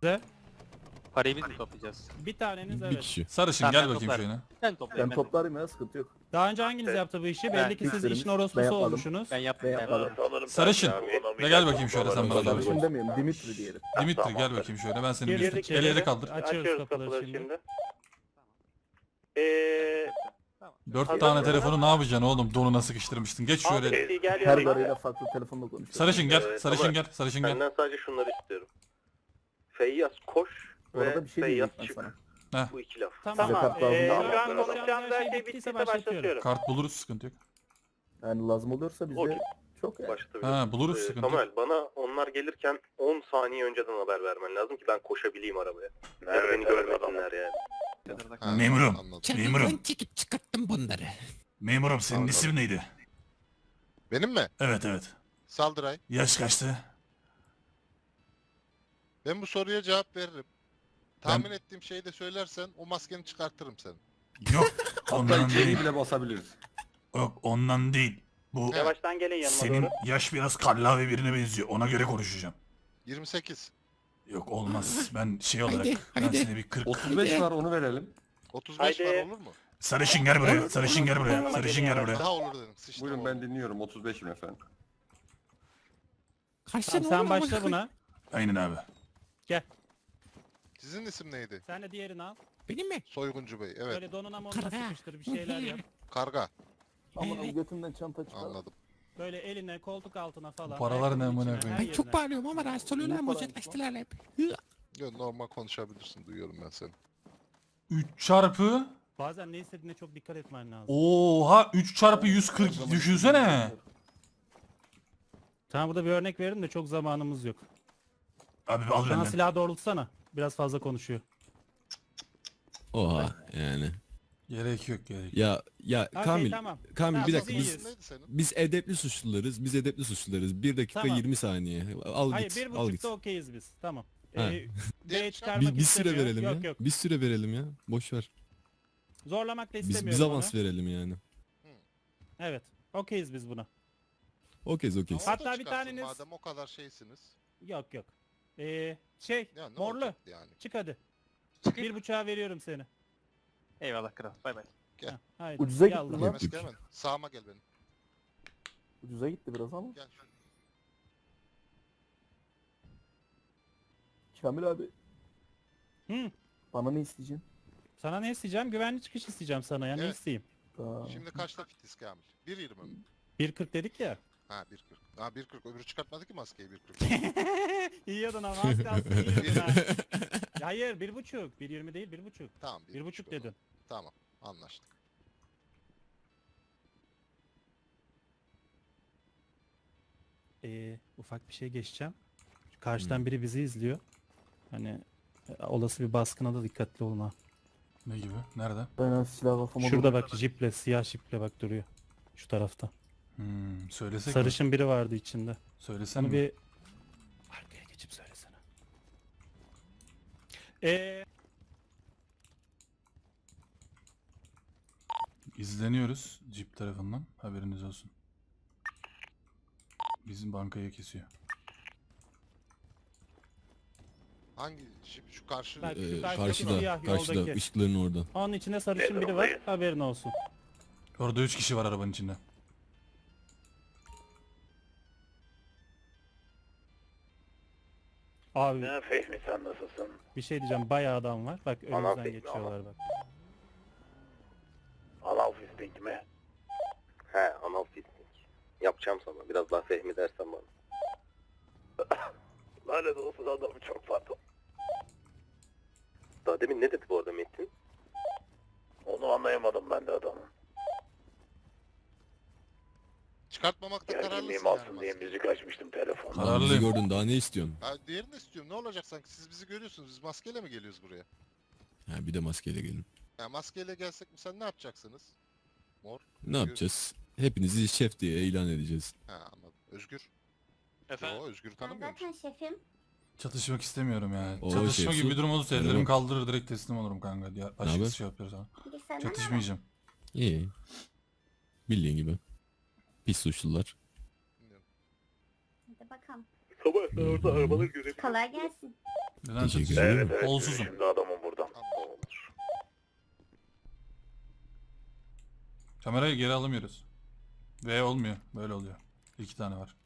Size Parayı biz mi toplayacağız? bir taneniz Bir evet. kişi. Sarışın Tamam, gel ben bakayım toplarım. şöyle. Ben toplayayım Ben ben. toplarım ya sıkıntı yok. Daha önce hanginiz yaptı bu işi? Belli ki siz işin ben orospusu yapmadım. olmuşsunuz. Ben yaptım. Ben yapmadım. Sarışın. Ne gel bakayım şöyle sen bana Sarışın doğru. demeyelim Dimitri diyelim. Dimitri gel bakayım şöyle ben seni Girdik bir el ele içeri. kaldır. Açıyoruz kapıları şimdi. Eee Dört tane telefonu ne yapacaksın oğlum donuna sıkıştırmıştın. Geç şöyle. gel Her garıyla farklı telefonla konuşuyor. Sarışın gel, sarışın gel, sarışın gel. Senden sadece şunları istiyorum. Feyyaz koş Bu arada ve bir şey Feyyaz diyecektim çık. sana. Bu iki laf. Tamam. Kart lazım Ee, mi? şu an konuşacağımız her şey bittiyse başlatıyorum. Kart buluruz sıkıntı yok. Yani lazım oluyorsa bizde Okey. çok yani. Başlatabilirim. Ha buluruz Ee, sıkıntı yok. Samuel bana onlar gelirken 10 saniye önceden haber vermen lazım ki ben koşabileyim arabaya. Ya da beni görmesinler yani. Ha, Memurum. Anladım. Memurum. çekip çıkarttım bunları. Memurum senin Anladım. isim neydi? Benim mi? Evet evet. Saldıray. Yaş kaçtı? Ben bu soruya cevap veririm. Tahmin ettiğim şeyi de söylersen o maskeni çıkartırım senin. Yok Hatta ondan değil. bile basabiliriz. Yok ondan değil. Bu Yavaştan gelin yanıma senin yaş biraz kallavi birine benziyor. Ona göre konuşacağım. 28. Yok olmaz. Ben şey olarak Haydi, ben haydi. seni bir 40 35 var onu verelim. 35 Haydi. var olur mu? Sarışın gel buraya. Sarışın gel buraya. Sarışın gel buraya. Daha olur dedim. Sıçtım Buyurun ben dinliyorum 35'im efendim. Tamam, sen başla buna. Aynen abi. Sizin isim neydi? Sen de diğerini al. Benim mi? Soyguncu Bey. Evet. Böyle donuna monuna Karga. sıkıştır bir şeyler yap. Karga. Ama götümden çanta çıkar. Anladım. Böyle eline koltuk altına falan. Bu paralar ne amına içine, koyayım? her Ay çok bağırıyorum ama rahatsız oluyorlar mı? hep. Yo, normal konuşabilirsin. Duyuyorum ben seni. 3 çarpı Bazen ne istediğine çok dikkat etmen lazım. Oha 3 çarpı 140 düşünsene. Tamam burada bir örnek verin de çok zamanımız yok. Abi al Bana benden. silahı doğrultsana. Biraz fazla konuşuyor. Oha yani. Gerek yok gerek. Ya ya Okey, Kamil. tamam. Kamil Tamam, bir biz dakika biz neydi senin? biz edepli suçlularız. Biz edepli suçlularız. 1 dakika Tamam. 20 saniye. Al Hayır git. bir al git. buçukta okeyiz biz. Tamam. Ha. Ee, B'ye çıkarmak Bir, bir süre istemiyor. verelim yok, ya. Yok Bir süre verelim ya. Boş ver. Zorlamak da Biz istemiyorum biz avans onu. verelim yani. Evet. Okeyiz biz buna. Okeyiz okeyiz. Ama o da Hatta bir çıkarsın taneniz- Madem o kadar şeysiniz. Yok yok. Ee, şey Ya ne morlu. yani? Çık hadi. Bir buçuğa veriyorum seni. Eyvallah kral. Bay bay. Gel. Ha, haydi. Ucuza Yallah. gittin lan. Yemez. Sağıma gel benim. Ucuza gitti biraz ama. Gel. Kamil abi Hı. bana ne isteyeceksin? Sana ne isteyeceğim? Güvenli çıkış isteyeceğim sana ya. Ne Evet. isteyeyim? Aa, Şimdi kaçta fitiz Kamil? 1.20 mi? 1.40 dedik ya. Ha 1.40. Ha 1.40 öbürü çıkartmadı ki maskeyi 1.40. Yiyordun ama az kalsın yiyordun ha. Hayır bir buçuk. 1.20 değil bir buçuk. tamam Bir buçuk o zaman. dedin. Tamam anlaştık. Ee, ufak bir şey geçeceğim. Karşıdan biri bizi izliyor. Hani e, olası bir baskına da dikkatli olun ha. Ne gibi? Nerede? ben az silah kafama Şurada bak jiple, siyah jiple bak duruyor. Şu tarafta. Hmm, söylesek mi? Sarışın biri vardı içinde. Söylesem Onu mi? bir arkaya geçip söylesene. Ee, İzleniyoruz Jeep tarafından. Haberiniz olsun. Bizim bankaya kesiyor. Hangi şimdi şu karşı Ee, karşıdaki karşıda, siyah karşıda, yoldaki. ışıkların orada. onun içinde sarışın biri var. Haberin olsun. Orada 3 kişi var arabanın içinde. Abi Ne Fehmi sen nasılsın? bir şey diyeceğim. Bayağı adam var. Bak Aman önümüzden Fehmi, geçiyorlar bak. Anal fisting mi? He anal fisting. Yapacağım sana. Biraz daha Fehmi dersen bana. Lanet olsun adamı çok pardon. Daha demin ne dedi bu arada Metin? Onu anlayamadım ben de adamın. Çıkartmamakta kararlısın Gerginliğim yani alsın diye müzik açmıştım telefonda. Kararlıyım. gördün daha ne istiyorsun? Ha, diğerini istiyorum. Ne olacak sanki? Siz bizi görüyorsunuz. Biz maskeyle mi geliyoruz buraya? Ha, bir de maskeyle gelin. Ya maskeyle gelsek mi sen ne yapacaksınız? Mor. Ne yapacağız? Hepinizi şef diye ilan edeceğiz. Ha anladım. Özgür. Efendim? Yo Özgür'ü Ben tanımıyor musun? zaten şefim. Çatışmak istemiyorum yani. Oo, Çatışma şey, gibi bir durum olursa ellerimi Merhaba. kaldırır direkt teslim olurum kanka. Ya, haber? başkası şey yapıyor sana. Çatışmayacağım. İyi. Bildiğin gibi. Pis suçlular. Hadi bakalım. Sabah orada arabaları görebiliyorum. Kolay gelsin. Neden Teşekkür çatışıyor? ederim. Kolsuzum. adamım buradan. Kamerayı geri alamıyoruz. V olmuyor. Böyle oluyor. İki tane var.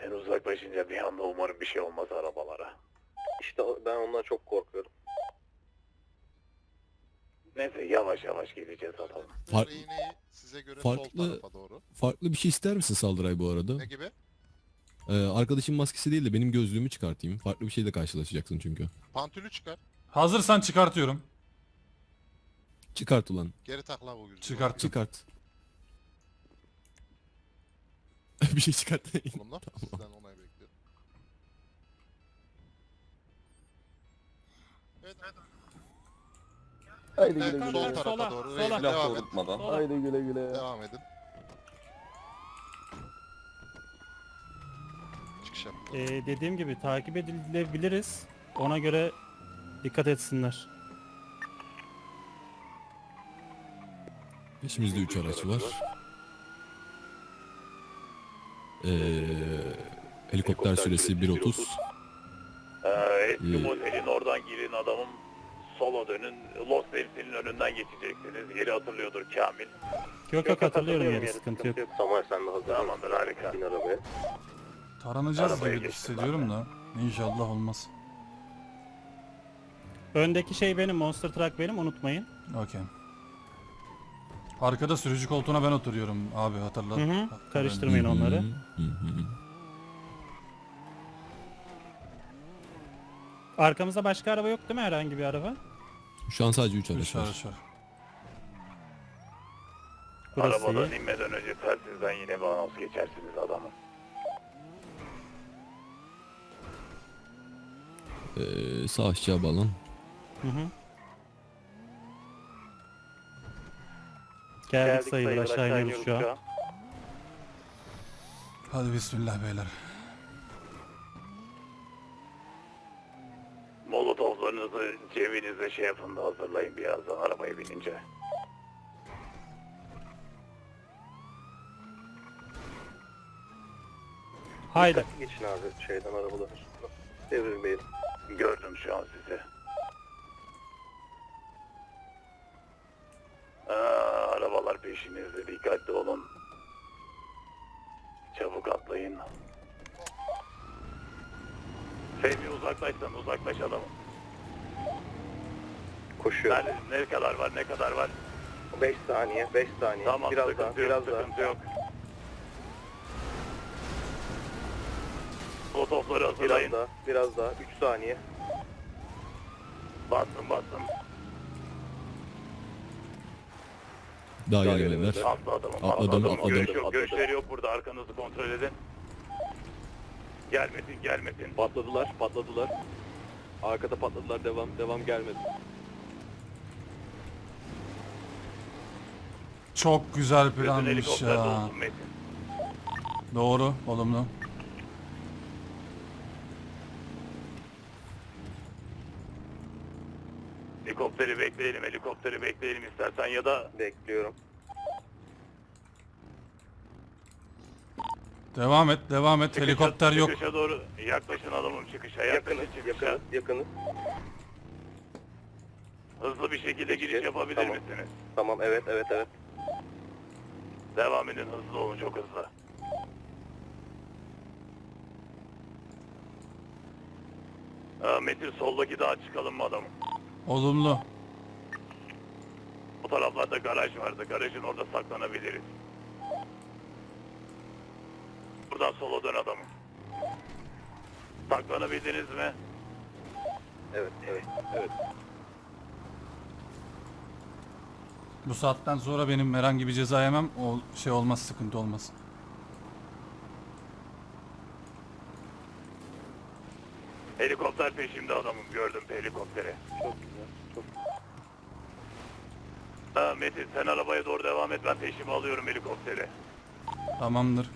Sen uzaklaşınca bir anda umarım bir şey olmaz arabalara. İşte ben ondan çok korkuyorum. Neyse yavaş yavaş gideceğiz adamım. Fark- Rehineyi size göre sol farklı- tarafa doğru. Farklı bir şey ister misin Saldıray bu arada? Ne gibi? Ee, arkadaşın maskesi değil de benim gözlüğümü çıkartayım. Farklı bir şeyle karşılaşacaksın çünkü. Pantülü çıkar. Hazırsan çıkartıyorum. Çıkart ulan. Geri takla bu gözü. Çıkart. Çıkart. bir şey çıkart. Olumlu. Sizden onay bekliyorum. Evet, evet. Haydi güle güle. sol tarafa Sola, doğru. sola. Devam doğrultmadan. Sola. Haydi güle güle. Devam edin. Çıkış yap. Ee, dediğim gibi takip edilebiliriz. Ona göre dikkat etsinler. Peşimizde 3 araç var. Ee, helikopter süresi 1.30. Eski Ee, motelin oradan girin adamım. Sola dönün. Los Angeles'in önünden geçeceksiniz. Yeri hatırlıyordur Kamil. Yok yok hatırlıyorum yeri sıkıntı yok. Samuel sen de hazır Tamamdır harika. Bin arabaya. Taranacağız Arabaya gibi geçtim hissediyorum da. İnşallah olmaz. Öndeki şey benim Monster Truck benim unutmayın. Okey. Arkada sürücü koltuğuna ben oturuyorum abi hatırla. Hı hı, karıştırmayın onları. Hı hı. Arkamızda başka araba yok değil mi herhangi bir araba? Şu an sadece 3 beni. araç var. araç var. Burası Arabadan iyi. inmeden önce telsizden yine bir anons geçersiniz adamım. Ee, sağ aşağı bağlan. Hı hı. Geldik, sayılır aşağı iniyoruz şu an. Hadi bismillah beyler. Molotoflarınızı cebinize şey yapın da hazırlayın birazdan arabaya binince. Haydi. Geçin abi şeyden arabadan. Devrilmeyin. Gördüm şu an sizi. Aa, arabalar peşinizde dikkatli olun. Çabuk atlayın. Fehmi uzaklaşsan uzaklaş adamım. Koşuyor. Ne kadar var ne kadar var? 5 saniye 5 saniye. Tamam biraz sıkıntı daha, yok biraz sıkıntı yok. Molotofları hazırlayın. Biraz daha, biraz daha. 3 saniye. Bastım bastım. Daha gelmediler. Atladım, atla adamım. atladım. Görüş yok, görüşleri yok burada. Arkanızı kontrol edin. Gelmesin, gelmesin. Patladılar, patladılar. Arkada patladılar, devam, devam gelmedi. Çok güzel Gözün planmış helikopterde ya. olsun Metin. Doğru, olumlu. Helikopteri bekleyelim, helikopteri bekleyelim istersen ya da... Bekliyorum. Devam et, devam et. Helikopter yok. Çıkışa doğru yaklaşın adamım çıkışa, yaklaşın çıkışa. yakınız. Hızlı bir şekilde giriş yapabilir Tamam. misiniz? Tamam, evet, evet, evet. Devam edin, hızlı olun, çok hızlı. Metin soldaki dağa çıkalım mı adamım? Olumlu. O taraflarda garaj vardı. Garajın orada saklanabiliriz. Buradan sola dön adamım. Saklanabildiniz mi? Evet, evet, evet. Bu saatten sonra benim herhangi bir ceza yemem. O şey olmaz, sıkıntı olmaz. Helikopter peşimde adamım. Gördüm helikopteri. Çok güzel, çok Ha, Metin sen arabaya doğru devam et. Ben peşime alıyorum helikopteri. Tamamdır.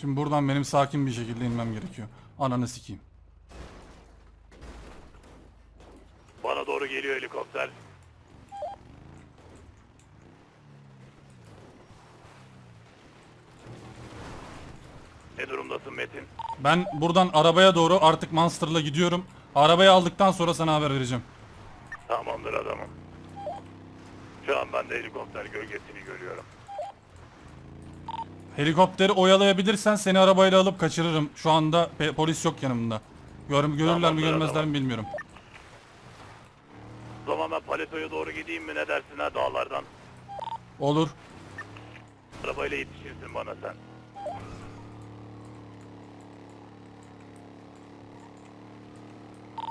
Şimdi buradan benim sakin bir şekilde inmem gerekiyor. Ananı sikeyim. Bana doğru geliyor helikopter. Ne durumdasın Metin? Ben buradan arabaya doğru artık Monster'la gidiyorum. Arabayı aldıktan sonra sana haber vereceğim. Tamamdır adamım. Şu an ben de helikopter gölgesini görüyorum. Helikopteri oyalayabilirsen seni arabayla alıp kaçırırım. Şu anda pe- polis yok yanımda. Gör görürler mi Tamamdır, görmezler tamam. mi bilmiyorum. O zaman ben paletoya doğru gideyim mi ne dersin ha dağlardan? Olur. Arabayla yetişirsin bana sen.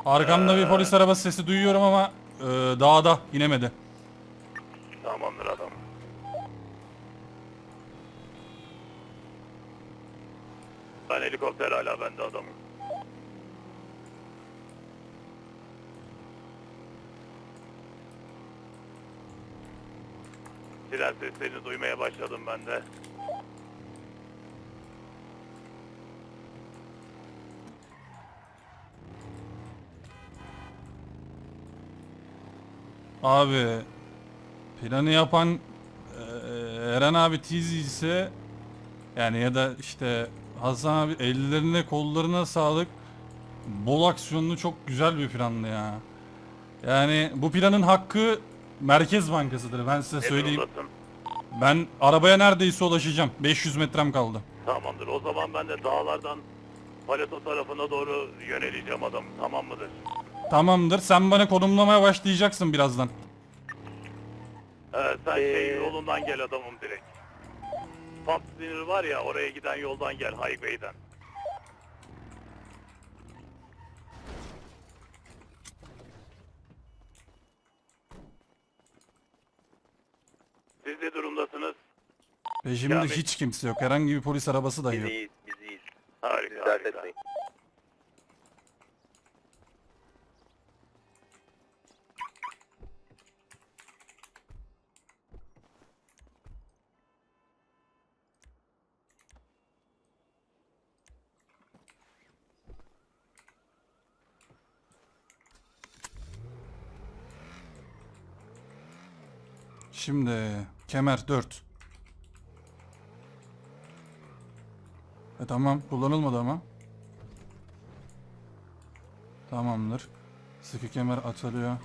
Arkamda bir polis arabası sesi duyuyorum ama e, dağda inemedi. Tamamdır adam. Ben helikopter hala bende adamım. Siren seslerini duymaya başladım ben de. Abi planı yapan e, Eren abi Tizi ise yani ya da işte Hasan abi ellerine kollarına sağlık. Bol aksiyonlu çok güzel bir plandı ya. Yani bu planın hakkı Merkez Bankası'dır ben size Ne söyleyeyim. durumdasın? Ben arabaya neredeyse ulaşacağım. 500 metrem kaldı. Tamamdır. O zaman ben de dağlardan Paleto tarafına doğru yöneleceğim adam. Tamam mıdır? Tamamdır. Sen bana konumlamaya başlayacaksın birazdan. Ee, sen şey yolundan gel adamım direkt. Sinir var ya oraya giden yoldan gel highway'den. Siz ne durumdasınız? Rejimde Yani- hiç kimse yok. Herhangi bir polis arabası Biz yok. iyiyiz, biz iyiyiz. Harika, Dert harika. etmeyin. Şimdi kemer 4. E tamam kullanılmadı ama. Tamamdır. Sıkı kemer açılıyor.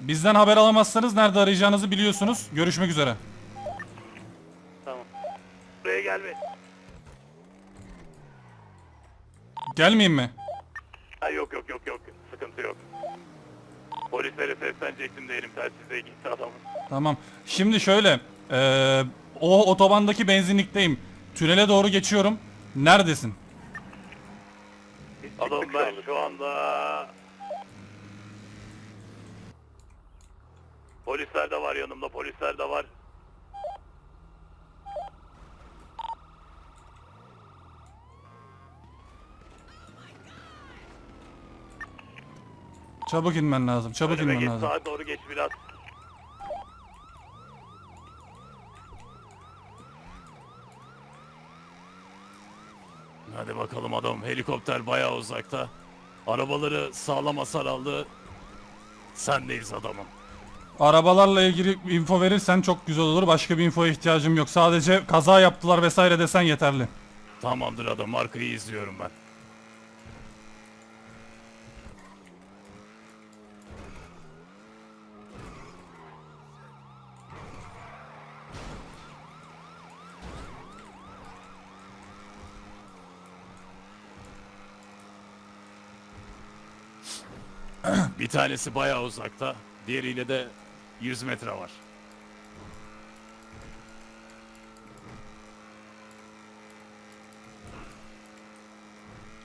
Bizden haber alamazsanız nerede arayacağınızı biliyorsunuz. Görüşmek üzere. Buraya gelme. Gelmeyeyim mi? Ha, yok yok yok yok. Sıkıntı yok. Polislere seslenecektim de elim telsizde gitti adamın. Tamam. Şimdi şöyle. eee, o otobandaki benzinlikteyim. Tünele doğru geçiyorum. Neredesin? Adam ben şu anda... Polisler de var yanımda, polisler de var. Çabuk inmen lazım. Çabuk Önüme inmen geç, lazım. sağa doğru geç biraz. Bakalım adam. Helikopter bayağı uzakta. Arabaları sağlam hasar aldı. Sendeyiz adamım. Arabalarla ilgili info verirsen çok güzel olur. Başka bir infoya ihtiyacım yok. Sadece kaza yaptılar vesaire desen yeterli. Tamamdır adam. Arkayı izliyorum ben. Bir tanesi bayağı uzakta. Diğeriyle de 100 metre var.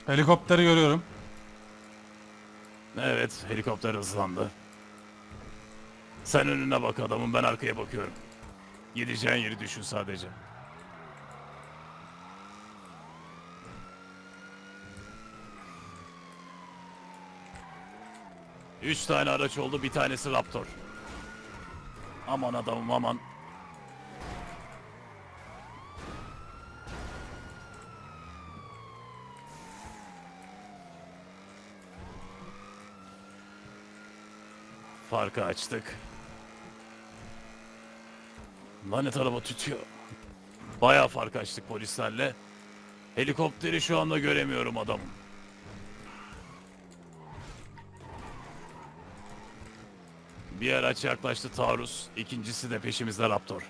Helikopteri görüyorum. Evet, helikopter hızlandı. Sen önüne bak adamım, ben arkaya bakıyorum. Gideceğin yeri düşün sadece. Üç tane araç oldu, bir tanesi Raptor. Aman adamım aman. Farkı açtık. Lanet araba tütüyor. Bayağı fark açtık polislerle. Helikopteri şu anda göremiyorum adamım. Bir araç yaklaştı taarruz. ikincisi de peşimizde Raptor.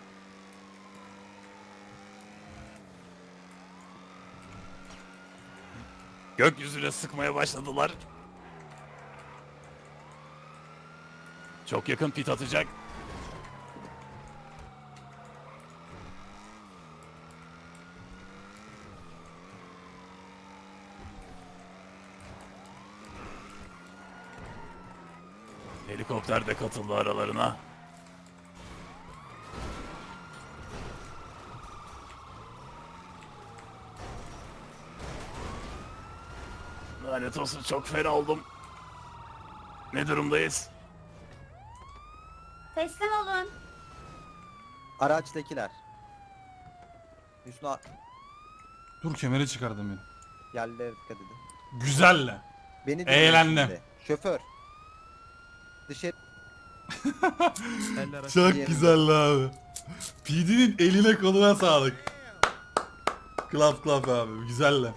Gökyüzüne sıkmaya başladılar. Çok yakın pit atacak. Helikopter de katıldı aralarına. Lanet olsun çok fena oldum. Ne durumdayız? Teslim olun. Araçtakiler. Hüsnü Dur kemeri çıkardım beni. yerlere dikkat edin. Güzelle. Beni dinleyin Eğlendim. şimdi. Şoför. Dışarı Çok güzel abi. PD'nin eline koluna sağlık. Klap klap abi güzelle.